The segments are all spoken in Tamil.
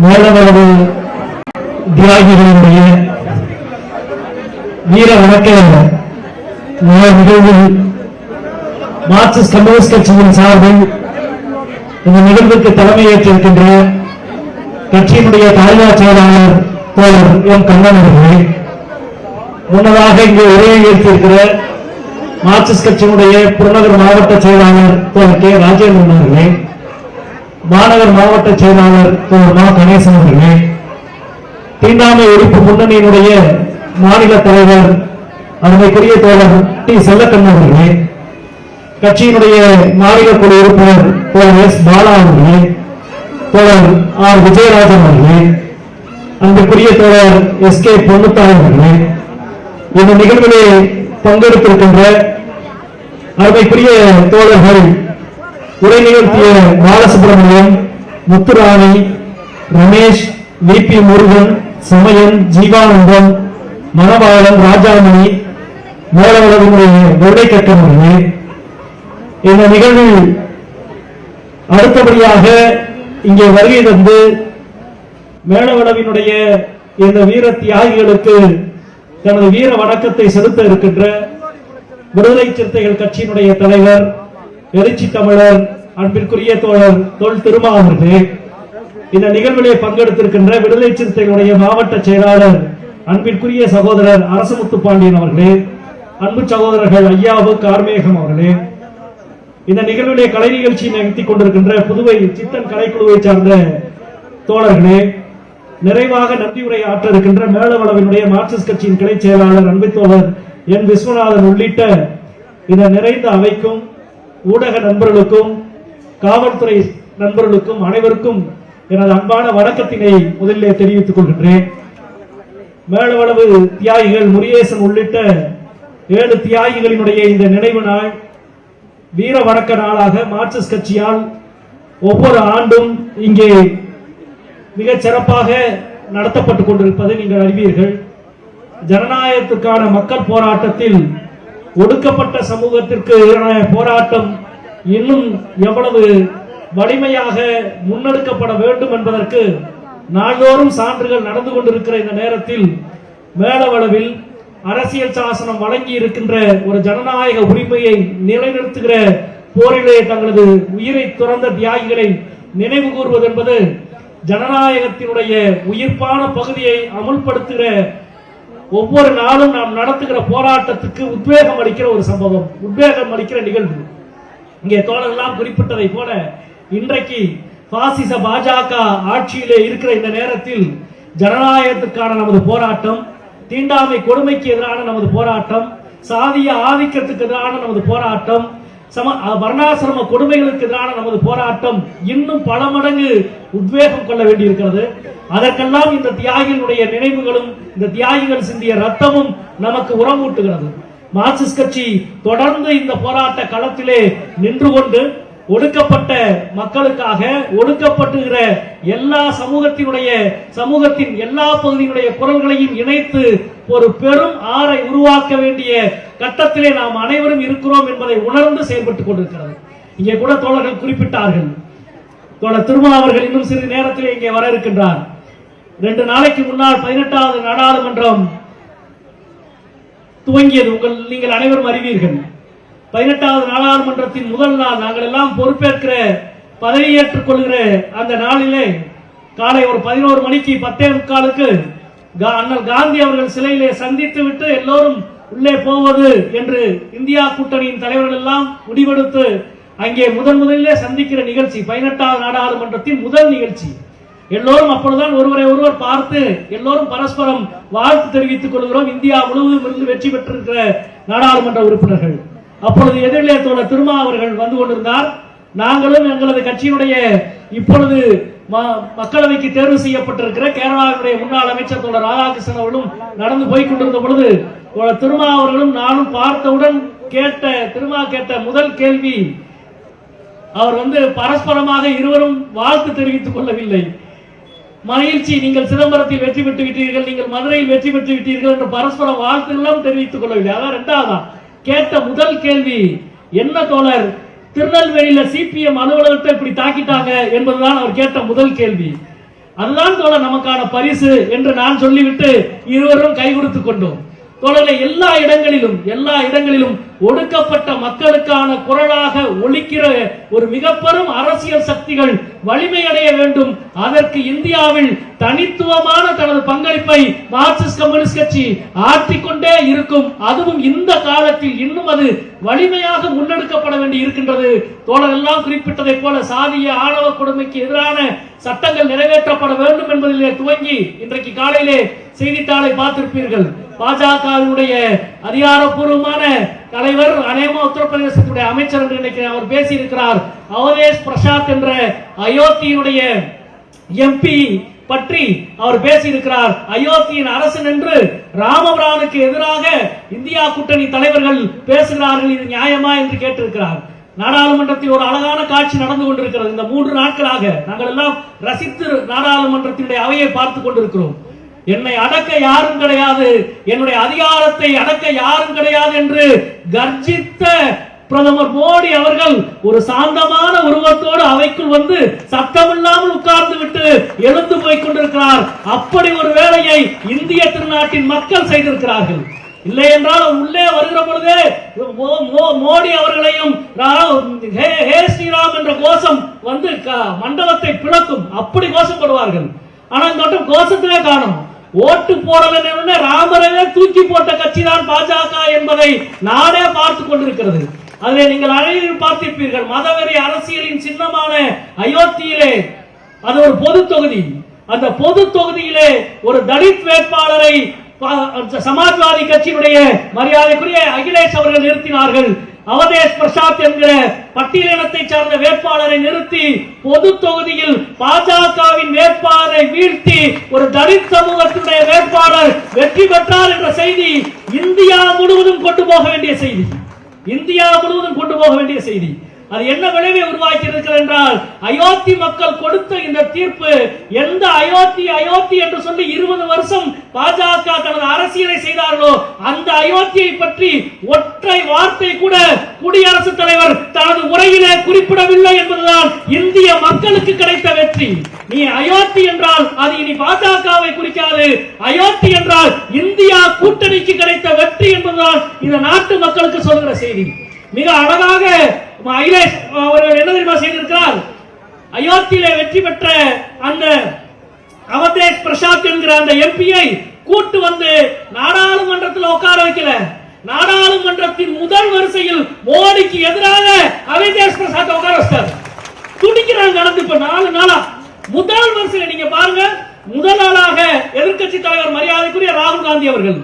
மேலவரவு தியாகிகளுடைய வீர வணக்க நாள் நிகழ்வில் மார்க்சிஸ்ட் கம்யூனிஸ்ட் கட்சியின் சார்பில் இந்த நிகழ்வுக்கு தலைமையேற்றிருக்கின்ற கட்சியினுடைய தலைவர் செயலாளர் தோழர் எம் கண்ணன் அவர்களே முன்னதாக இங்கு உரையை ஏற்றிருக்கிற மார்க்சிஸ்ட் கட்சியினுடைய புறநகர் மாவட்ட செயலாளர் தோழர் கே. ராஜேந்திரன் அவர்களே மாநகர் மாவட்ட செயலாளர் திரு மா கணேசன் அவர்களே தீண்டாமை ஒழிப்பு முன்னணியினுடைய மாநில தலைவர் அருமைக்குரிய தோழர் டி. செல்லக்கண்ண அவர்களே கட்சியினுடைய மாநில குழு உறுப்பினர் தோழர் எஸ். பாலா அவர்களே தோழர் ஆர். விஜயராஜன் அவர்களே அன்புக்குரிய தோழர் எஸ். கே. பொன்னுத்தாய் அவர்களே இந்த நிகழ்விலே பங்கெடுத்திருக்கின்ற அருமைக்குரிய தோழர்கள் உரை நிகழ்த்திய பாலசுப்ரமணியம் முத்துராணி ரமேஷ் வி பி முருகன் சமயன் ஜீவானந்தம் மணவாளன் ராஜாமணி மேலவளவினுடைய வெள்ளை கட்டணர்களே இந்த நிகழ்வில் அடுத்தபடியாக இங்கே வருகை தந்து மேலவளவினுடைய இந்த வீர தியாகிகளுக்கு தனது வீர வணக்கத்தை செலுத்த இருக்கின்ற விடுதலை சிறுத்தைகள் கட்சியினுடைய தலைவர் எழுச்சி தமிழர் அன்பிற்குரிய தோழர் தொல் திருமா அவர்கள் இந்த நிகழ்விலே பங்கெடுத்திருக்கின்ற விடுதலை சிறுத்தைகளுடைய மாவட்ட செயலாளர் அன்பிற்குரிய சகோதரர் அரசமுத்து பாண்டியன் அவர்களே அன்பு சகோதரர்கள் ஐயாவு கார்மேகம் அவர்களே இந்த நிகழ்விலே கலை நிகழ்ச்சி நிகழ்த்தி கொண்டிருக்கின்ற புதுவை சித்தன் கலைக்குழுவை சார்ந்த தோழர்களே நிறைவாக நன்றியுரை ஆற்ற இருக்கின்ற மேலவளவினுடைய மார்க்சிஸ்ட் கட்சியின் கிளை செயலாளர் அன்பு தோழர் என் விஸ்வநாதன் உள்ளிட்ட இந்த நிறைந்த அவைக்கும் ஊடக நண்பர்களுக்கும் காவல்துறை நண்பர்களுக்கும் அனைவருக்கும் எனது அன்பான வணக்கத்தினை முதலிலே தெரிவித்துக் கொள்கின்றேன். மேலவளவு தியாகிகள் முருகேசன் உள்ளிட்ட ஏழு தியாகிகளினுடைய இந்த நினைவு நாள் வீர வணக்க நாளாக மார்க்சிஸ்ட் கட்சியால் ஒவ்வொரு ஆண்டும் இங்கே மிகச் சிறப்பாக நடத்தப்பட்டுக் கொண்டிருப்பதை நீங்கள் அறிவீர்கள். ஜனநாயகத்துக்கான மக்கள் போராட்டத்தில் ஒடுக்கப்பட்ட சமூகத்திற்கு எதிரான போராட்டம் இன்னும் எவ்வளவு வலிமையாக முன்னெடுக்கப்பட வேண்டும் என்பதற்கு நாள்தோறும் சான்றுகள் நடந்து கொண்டிருக்கிற இந்த நேரத்தில் மேலவளவில் அரசியல் சாசனம் வழங்கி இருக்கின்ற ஒரு ஜனநாயக உரிமையை நிலைநிறுத்துகிற போரிலே தங்களது உயிரை துறந்த தியாகிகளை நினைவு கூறுவது என்பது ஜனநாயகத்தினுடைய உயிர்ப்பான பகுதியை அமுல்படுத்துகிற ஒவ்வொரு நாளும் நாம் நடத்துகிற போராட்டத்துக்கு உத்வேகம் அளிக்கிற ஒரு சம்பவம் உத்வேகம் அளிக்கிற நிகழ்வு. இங்கே தோழர்கள்லாம் குறிப்பிட்டதை போல இன்றைக்கு பாசிச பாஜக ஆட்சியிலே இருக்கிற இந்த நேரத்தில் ஜனநாயகத்துக்கான நமது போராட்டம் தீண்டாமை கொடுமைக்கு எதிரான நமது போராட்டம் சாதிய ஆதிக்கத்துக்கு எதிரான நமது போராட்டம் சம வர்ணாசிரம கொடுமைகளுக்கு எதிரான நமது போராட்டம் இன்னும் பல மடங்கு உத்வேகம் கொள்ள வேண்டியிருக்கிறது. அதற்கெல்லாம் இந்த தியாகிகளுடைய நினைவுகளும் இந்த தியாகிகள் சிந்திய ரத்தமும் நமக்கு உரமூட்டுகிறது. மார்க்சிஸ்ட் கட்சி தொடர்ந்து இந்த போராட்ட களத்திலே நின்று கொண்டு ஒடுக்கப்பட்ட மக்களுக்காக ஒடுக்கப்பட்டுகிற எல்லா சமூகத்தினுடைய சமூகத்தின் எல்லா பகுதியினுடைய குரல்களையும் இணைத்து ஒரு பெரும் ஆறை உருவாக்க வேண்டிய கட்டத்திலே நாம் அனைவரும் இருக்கிறோம் என்பதை உணர்ந்து செயல்பட்டுக் கொண்டிருக்கிறது. இங்கே கூட தோழர்கள் குறிப்பிட்டார்கள். தோழர் திருமா அவர்கள் இன்னும் சிறிது நேரத்தில் இங்கே வர இருக்கின்றார். ரெண்டு நாளைக்கு முன்னால் பதினெட்டாவது நாடாளுமன்றம் துவங்கியது. உங்கள் நீங்கள் அனைவரும் அறிவீர்கள். பதினெட்டாவது நாடாளுமன்றத்தின் முதல் நாள் நாங்கள் எல்லாம் பொறுப்பேற்கிற பதவியேற்றுக் கொள்கிற அந்த நாளிலே காலை ஒரு பதினோரு மணிக்கு பத்தே முக்காலுக்கு கா- அண்ணல் காந்தி அவர்கள் சிலையிலே சந்தித்து விட்டு எல்லோரும் உள்ளே போவது என்று இந்தியா கூட்டணியின் தலைவர்கள் எல்லாம் முடிவெடுத்து அங்கே முதன் முதலிலே சந்திக்கிற நிகழ்ச்சி பதினெட்டாவது நாடாளுமன்றத்தின் முதல் நிகழ்ச்சி. எல்லோரும் அப்பொழுதுதான் ஒருவரை ஒருவர் பார்த்து எல்லோரும் பரஸ்பரம் வாழ்த்து தெரிவித்துக் கொள்கிறோம். இந்தியா முழுவதும் இருந்து வெற்றி பெற்றிருக்கிற நாடாளுமன்ற உறுப்பினர்கள். அப்பொழுது எதிரிலே தோழர் திருமா அவர்கள் வந்து கொண்டிருந்தார். நாங்களும் எங்களது கட்சியினுடைய இப்பொழுது ம- மக்களவைக்கு தேர்வு செய்யப்பட்டிருக்கிற கேரளாவுடைய முன்னாள் அமைச்சர் தோழர் ராதாகிருஷ்ணன் அவர்களும் நடந்து போய் கொண்டிருந்த பொழுது தோழர் திருமா அவர்களும் நானும் பார்த்தவுடன் கேட்ட திருமா கேட்ட முதல் கேள்வி அவர் வந்து பரஸ்பரமாக இருவரும் வாழ்த்து தெரிவித்துக் கொள்ளவில்லை. மகிழ்ச்சி நீங்கள் சிதம்பரத்தில் வெற்றி பெற்று விட்டீர்கள் நீங்கள் மதுரையில் வெற்றி பெற்று விட்டீர்கள் என்று பரஸ்பரம் வாழ்த்துகளும் தெரிவித்துக் கொள்ளவில்லை. அதான் ரெண்டாவதான் கேட்ட முதல் கேள்வி என்ன தோழர்? திருநெல்வேலியில சிபிஎம் அலுவலகத்தை இப்படி தாக்கிட்டாங்க என்பதுதான் அவர் கேட்ட முதல் கேள்வி. அதுதான் தோழர் நமக்கான பரிசு என்று நான் சொல்லிவிட்டு இருவரும் கை கொடுத்து கொண்டோம். தொடர்ந்து எல்லா இடங்களிலும் எல்லா இடங்களிலும் ஒடுக்கப்பட்ட மக்களுக்கான குரலாக ஒழிக்கிற ஒரு மிக பெரும் அரசியல் சக்திகள் வலிமையடைய வேண்டும். அதற்கு இந்தியாவில் தனித்துவமான தனது பங்களிப்பை மார்க்சிஸ்ட் கம்யூனிஸ்ட் கட்சி ஆற்றிக்கொண்டே இருக்கும். அதுவும் இந்த காலத்தில் இன்னும் அது வலிமையாக முன்னெடுக்கப்பட வேண்டி இருக்கின்றது. தோழர் எல்லாம் குறிப்பிட்டதை போல சாதிய ஆணவ கொடுமைக்கு எதிரான சட்டங்கள் நிறைவேற்றப்பட வேண்டும் என்பதிலே துவங்கி இன்றைக்கு காலையிலே செய்தித்தாளை பார்த்திருப்பீர்கள். பாஜகவினுடைய அதிகாரப்பூர்வமான தலைவர் அநேகமா உத்தரப்பிரதேசத்துடைய அமைச்சர் என்று நினைக்கிறேன் அவர் பேசியிருக்கிறார். அவதேஷ் பிரசாத் என்ற அயோத்தியினுடைய எம்பி பற்றி அவர் பேசியிருக்கிறார். அயோத்தியின் அரசன் என்று ராமபிரானுக்கு எதிராக இந்தியா கூட்டணி தலைவர்கள் பேசுகிறார்கள் இது நியாயமா என்று கேட்டிருக்கிறார். நாடாளுமன்றத்தில் ஒரு அழகான காட்சி நடந்து கொண்டிருக்கிறது. இந்த மூன்று நாட்களாக நாங்கள் எல்லாம் ரசித்து நாடாளுமன்றத்தினுடைய அவையை பார்த்து கொண்டிருக்கிறோம். என்னை அடக்க யாரும் கிடையாது. என்னுடைய அதிகாரத்தை அடக்க யாரும் கிடையாது என்று கர்ஜித்த பிரதமர் மோடி அவர்கள் ஒரு சாந்தமான உருவத்தோடு அவைக்குள் வந்து சத்தமில்லாமல் உட்கார்ந்து விட்டு எழுந்து போய் கொண்டிருக்கிறார். அப்படி ஒரு வேலையை இந்திய திருநாட்டின் மக்கள் செய்திருக்கிறார்கள். இல்லை என்றால் உள்ளே வருகிற பொழுது மோ- மோ- மோடி அவர்களையும் ரா- ஹே ஹே ஸ்ரீராம் என்ற கோஷம் வந்து க- மண்டபத்தை பிளக்கும். அப்படி கோஷப்படுவார்கள். ஆனா இந்த மட்டும் கோஷத்திலே காணும். ஓட்டு போடல ராமரவே தூக்கி போட்ட கட்சி தான் பாஜக என்பதை நாடே பார்த்து கொண்டிருக்கிறது. அதை நீங்கள் அனைவரும் பார்த்திருப்பீர்கள் மதவெறி அரசியலின் சின்னமான அயோத்தியிலே அது ஒரு பொது தொகுதி. அந்த பொது தொகுதியிலே ஒரு தலித் வேட்பாளரை சமாஜ்வாதி கட்சியினுடைய மரியாதைக்குரிய அகிலேஷ் அவர்கள் நிறுத்தினார்கள். அவதேஷ் பிரசாத் என்கிற பட்டியலினத்தை சார்ந்த வேட்பாளரை நிறுத்தி பொது தொகுதியில் பாஜகவின் வேட்பாளரை வீழ்த்தி ஒரு தலித் சமூகத்தினுடைய வேட்பாளர் வெற்றி பெற்றார் என்ற செய்தி இந்தியா முழுவதும் கொண்டு போக வேண்டிய செய்தி. இந்தியா முழுவதும் கொண்டு போக வேண்டிய செய்தி. அது என்ன விளைவை உருவாக்கி இருக்கிறது என்றால் அயோத்தி மக்கள் கொடுத்த இந்த தீர்ப்பு எந்த அயோத்தி அயோத்தி என்று சொல்லி இருபது வருஷம் பாஜக தனது அரசியலை செய்தார்களோ அந்த அயோத்தியை பற்றி ஒற்றை வார்த்தை கூட குடியரசுத் தலைவர் தனது உரையிலே குறிப்பிடவில்லை என்பதுதான் இந்திய மக்களுக்கு கிடைத்த வெற்றி. நீ அயோத்தி என்றால் அது இனி பாஜகவை குறிக்காது. அயோத்தி என்றால் இந்தியா கூட்டணிக்கு கிடைத்த வெற்றி என்பதுதான் இந்த நாட்டு மக்களுக்கு சொல்கிற செய்தி. மிக அழகாக அகிலேஷ் அவர்கள் என்ன தெரியுமா செய்திருக்கிறார்? அயோத்தியில வெற்றி பெற்ற அந்த அவதேஷ் பிரசாத் என்கிற அந்த எம்பியை கூட்டு வந்து நாடாளுமன்றத்தில் உட்கார வைக்கல. நாடாளுமன்றத்தின் முதல் வரிசையில் மோடிக்கு எதிராக அவதேஷ் பிரசாத் உட்கார வச்சார் துடிக்கிறாங்க நடந்து இப்ப நாலு நாளா. முதல் வரிசையில் நீங்க பாருங்க முதல் நாளாக எதிர்க்கட்சி தலைவர் மரியாதைக்குரிய ராகுல் காந்தி அவர்கள்.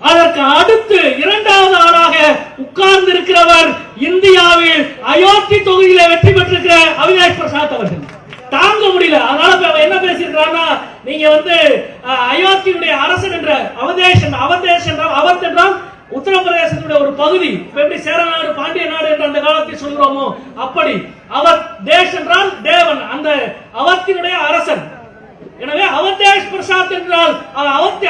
அதற்கு அடுத்து இரண்டாவது ஆளாக உட்கார்ந்து இருக்கிறவர் இந்தியாவில் அயோத்தி தொகுதியில வெற்றி பெற்றிருக்கிற அவினாஷ் பிரசாத் அவர்கள். தாங்க முடியல. அதனால இப்ப அவன் என்ன பேசியிருக்கிறான்னா நீங்க வந்து அஹ், அயோத்தியுடைய அரசன் என்ற அவதேஷ் என்ற அவதேஷ் என்றால் அவத் என்றால் உத்தரப்பிரதேசத்துடைய ஒரு பகுதி. எப்படி சேர சேரநாடு பாண்டிய நாடு என்று அந்த காலத்தில் சொல்கிறோமோ அப்படி. அவர் தேஷ் என்றால் தேவன். அந்த அவத்தினுடைய அரசன். எனவே பிரசாத் என்றால்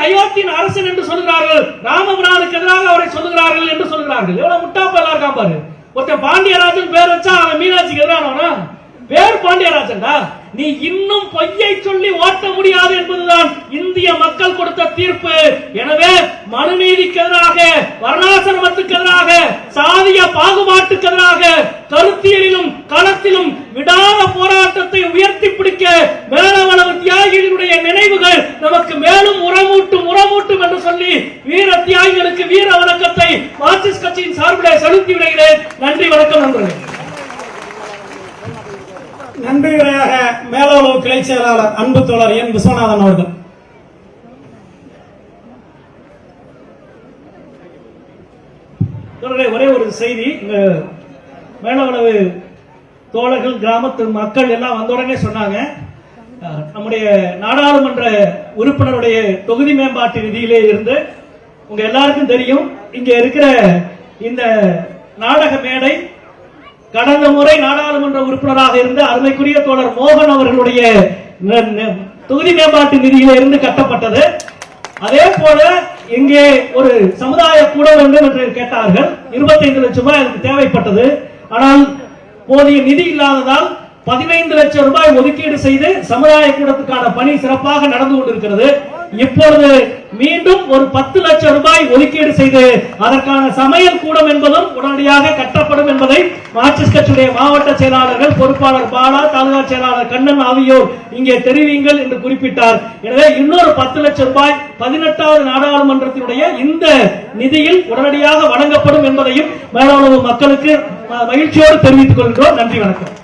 அயோத்தியின் அரசன் என்று சொல்கிறார்கள். ராமபிரானுக்கு எதிராக அவரை சொல்லுகிறார்கள் என்று சொல்கிறார்கள். எவ்வளவு முட்டாப்பெல்லாம் இருக்கான் பாரு. ஒருத்தன் பாண்டியராஜன் பேர் வச்சா அவன் மீனாட்சிக்கு எதிரானவனா? பேர் பாண்டியராஜன்டா? நீ இன்னும் பொய்யை சொல்லி ஓட்ட முடியாது என்பதுதான் இந்திய மக்கள் கொடுத்த தீர்ப்பு. எனவே மனுநீதிக்கு எதிராக வர்ணாசிரமத்துக்கு எதிராக சாதிய பாகுபாட்டுக்கு எதிராக கருத்தியலிலும் களத்திலும் விடாத போராட்டத்தை உயர்த்தி பிடிக்க மேலவளவு தியாகிகளுடைய நினைவுகள் நமக்கு மேலும் உரமூட்டும் உரமூட்டும் என்று சொல்லி வீர தியாகிகளுக்கு வீர வணக்கத்தை மார்க்சிஸ்ட் கட்சியின் சார்பிலே செலுத்தி விடுகிறேன். நன்றி வணக்கம் நண்பர்களே. நன்றி உரையாக மேலோளவு கிளை செயலாளர் அன்பு தோழர் என் விஸ்வநாதன் அவர்கள். ஒரே ஒரு செய்தி. மேலவளவு தோழர்கள் கிராமத்து மக்கள் எல்லாம் வந்த உடனே சொன்னாங்க நம்முடைய நாடாளுமன்ற உறுப்பினருடைய தொகுதி மேம்பாட்டு நிதியிலே இருந்து உங்க எல்லாருக்கும் தெரியும் இங்க இருக்கிற இந்த நாடக மேடை கடந்த முறை நாடாளுமன்ற உறுப்பினராக இருந்த அருமைக்குரிய தோழர் மோகன் அவர்களுடைய தொகுதி மேம்பாட்டு நிதியில இருந்து கட்டப்பட்டது. அதே போல இங்கே ஒரு சமுதாய கூட வேண்டும் என்று கேட்டார்கள். 25 லட்சம் ரூபாய் அதுக்கு தேவைப்பட்டது. ஆனால் போதிய நிதி இல்லாததால் பதினைந்து லட்சம் ரூபாய் ஒதுக்கீடு செய்து சமுதாய கூடத்துக்கான பணி சிறப்பாக நடந்து கொண்டிருக்கிறது. இப்பொழுது மீண்டும் ஒரு பத்து லட்சம் ரூபாய் ஒதுக்கீடு செய்து அதற்கான சமையல் கூடம் என்பதும் உடனடியாக கட்டப்படும் என்பதை மார்க்சிஸ்ட் கட்சியுடைய மாவட்ட செயலாளர்கள் பொறுப்பாளர் பாலா தாலுகா செயலாளர் கண்ணன் ஆகியோர் இங்கே தெரிவிங்கள் என்று குறிப்பிட்டார். எனவே இன்னொரு பத்து லட்சம் ரூபாய் பதினெட்டாவது நாடாளுமன்றத்தினுடைய இந்த நிதியில் உடனடியாக வழங்கப்படும் என்பதையும் மேலாளவு மக்களுக்கு மகிழ்ச்சியோடு தெரிவித்துக் கொள்கிறோம். நன்றி வணக்கம்.